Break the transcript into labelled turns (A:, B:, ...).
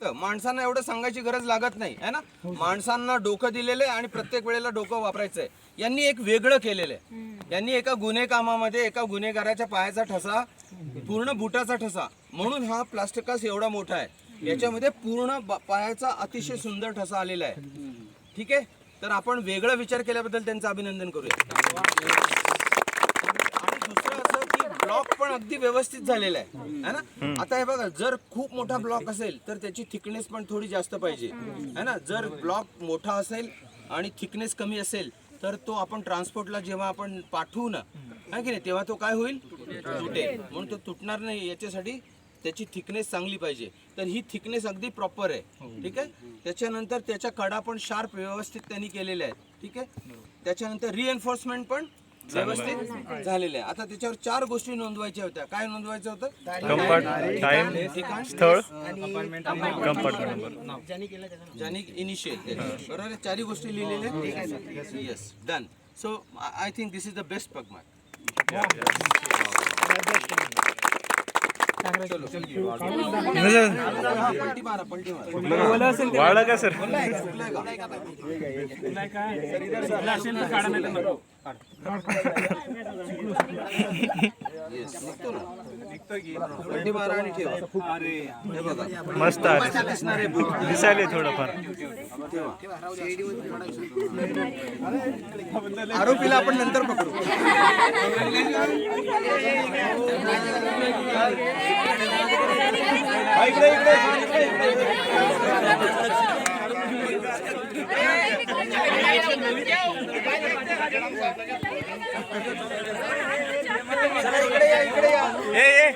A: तर माणसांना एवढं सांगायची गरज लागत नाही है ना? माणसांना डोकं दिलेलं आहे आणि प्रत्येक वेळेला डोकं वापरायचं आहे. यांनी एक वेगळं केलेलं आहे. यांनी एका गुन्हे कामामध्ये एका गुन्हेगाराच्या पायाचा ठसा पूर्ण बुटाचा ठसा. म्हणून हा प्लास्टिकास एवढा मोठा आहे. याच्यामध्ये पूर्ण पायाचा अतिशय सुंदर ठसा आलेला आहे. ठीक आहे? तर आपण वेगळा विचार केल्याबद्दल त्यांचं अभिनंदन करूया आणि दुसरं असं की ब्लॉक पण अगदी व्यवस्थित झालेला आहे. है ना? आता हे बघा जर खूप मोठा ब्लॉक असेल तर त्याची थिकनेस पण थोडी जास्त पाहिजे. है ना? जर ब्लॉक मोठा असेल आणि थिकनेस कमी असेल तर तो आपण ट्रान्सपोर्टला जेव्हा आपण पाठवू ना है की नाही? तेव्हा तो काय होईल? तुटेल. म्हणून तो तुटणार नाही. याच्यासाठी त्याची थिकनेस चांगली पाहिजे. तर ही थिकनेस अगदी प्रॉपर आहे. ठीक आहे? त्याच्यानंतर त्याच्या कडा पण शार्प व्यवस्थित त्यांनी केलेल्या आहेत. ठीक आहे? त्याच्यानंतर रिएन्फोर्समेंट पण व्यवस्थित झालेलं आहे. आता त्याच्यावर चार गोष्टी नोंदवायच्या होत्या. काय नोंदवायचं होतं?
B: टाइम
A: ठिकाण
B: स्थळ? Compartment number.
A: ज्यांनी इनिशियल बरोबर आहे? चारही गोष्टी लिहिलेल्या yes done so I think this is the best pugmark पलटी मारा पलटी मारा
B: वाळलं का सर?
A: हे
B: मस्त. दिसायले थोडंफार.
A: आरोपीला आपण नंतर पकडू.
B: इकडे या ए ए